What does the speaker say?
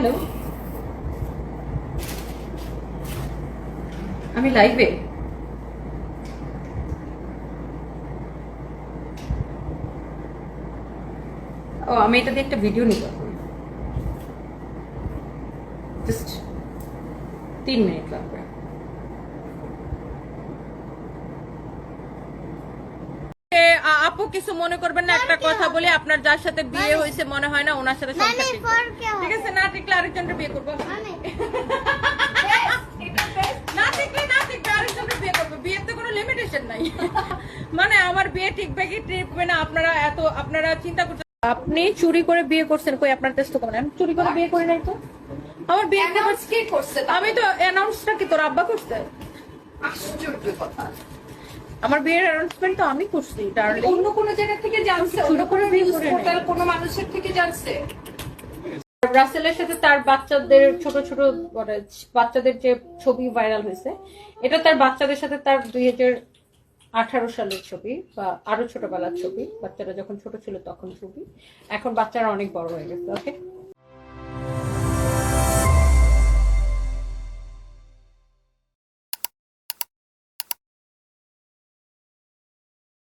Hello আমি লাইভে ও আমি এটা দিয়ে একটা ভিডিও নিব জাস্ট তিন মিনিট লাগবে আপু কিছু মনে করবেন না একটা কথা বলি আপনার যার সাথে বিয়ে হয়েছে মনে হয় না ওনার সাথে মানে ঠিক আছে না টিকলে আরেকজনকে বিয়ে করব। মানে? না টিকলে না টিকবে আরেকজনকে বিয়ে করব। বিয়েতে কোনো লিমিটেশন নাই। মানে আমার বিয়ে টিকবে কি টিকবে না আপনারা এত আপনারা চিন্তা করছেন আপনি চুরি করে বিয়ে করছেন কই আপনার টেস্ট করেন আমি চুরি করে বিয়ে করি নাই তো? আমার বিয়ে অ্যানাউন্স কে করছে? আমি তো অ্যানাউন্সটা কি তোর আব্বা করছে? আশ্চর্য কথা। আমার বিয়ের অ্যানাউন্সমেন্ট তো আমি করছি ডার্লিং অন্য কোনো জায়গা থেকে জানছে? অন্য কোনো নিউজ পোর্টাল। কোনো মানুষের থেকে জানছে? রাসেলের সাথে তার বাচ্চাদের ছোট ছোট মানে বাচ্চাদের যে ছবি ভাইরাল হয়েছে এটা তার বাচ্চাদের সাথে তার দুই হাজার আঠারো সালের ছবি বা আরও ছোটবেলার ছবি বাচ্চারা যখন ছোট ছিল তখন ছবি। এখন বাচ্চারা অনেক বড় হয়ে গেছে ওকে